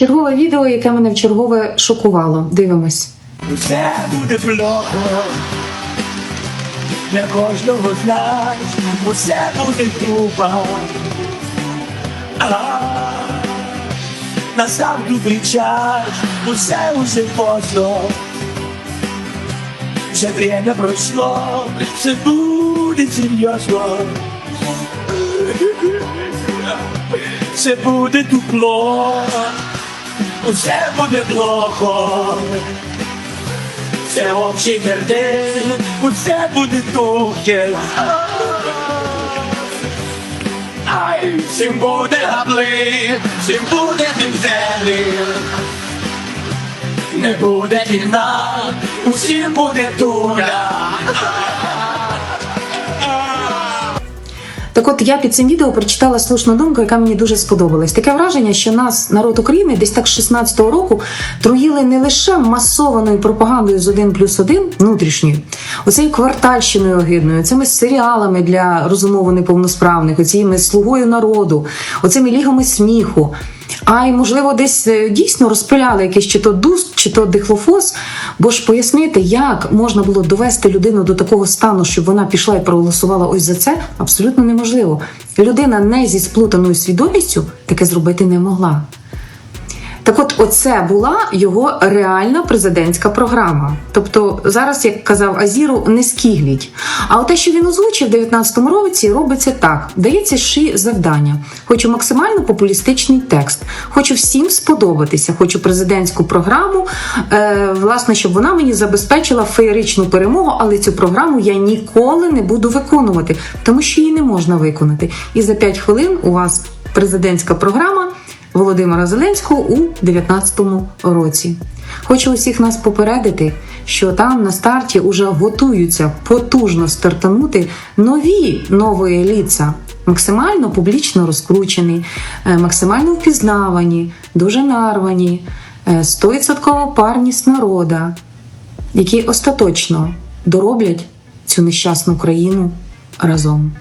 Чергове відео, яке мене в чергове шокувало. Дивимось. Все буде плохо. Для кожного з нас усе буде трупа. Настав добрий час, усе уже поздно. Вже время пройшло, все буде серйозно. Все буде дупло, усе буде плохо. Це общий бердин, усе буде тухе. Ай, всім буде габли, всім буде пінзелі. Не буде війна, усім буде туля. Так от я під цим відео прочитала слушну думку, яка мені дуже сподобалась. Таке враження, що нас, народ України, десь так з 16-го року труїли не лише масованою пропагандою з 1 плюс 1 внутрішньою, оцею квартальщиною огидною, цими серіалами для розумово неповносправних, оціми слугою народу, оцими лігами сміху. А й, можливо, десь е, дійсно розпиляли якийсь чи то дуст, чи то дихлофос. Бо ж пояснити, як можна було довести людину до такого стану, щоб вона пішла і проголосувала ось за це, абсолютно неможливо. Людина не зі сплутаною свідомістю таке зробити не могла. Так от, оце була його реальна президентська програма. Тобто, зараз, як казав Азіру, не скігліть. А от те, що він озвучив в 19-му році, робиться так: дається ши завдання. Хочу максимально популістичний текст, хочу всім сподобатися, хочу президентську програму. Е, власне, щоб вона мені забезпечила феєричну перемогу, але цю програму я ніколи не буду виконувати, тому що її не можна виконати. І за 5 хвилин у вас президентська програма. Володимира Зеленського у 2019 році. Хочу усіх нас попередити, що там на старті вже готуються потужно стартанути нові нові ліца, максимально публічно розкручені, е, максимально впізнавані, дуже нарвані, е, 100% парність народа, які остаточно дороблять цю нещасну країну разом.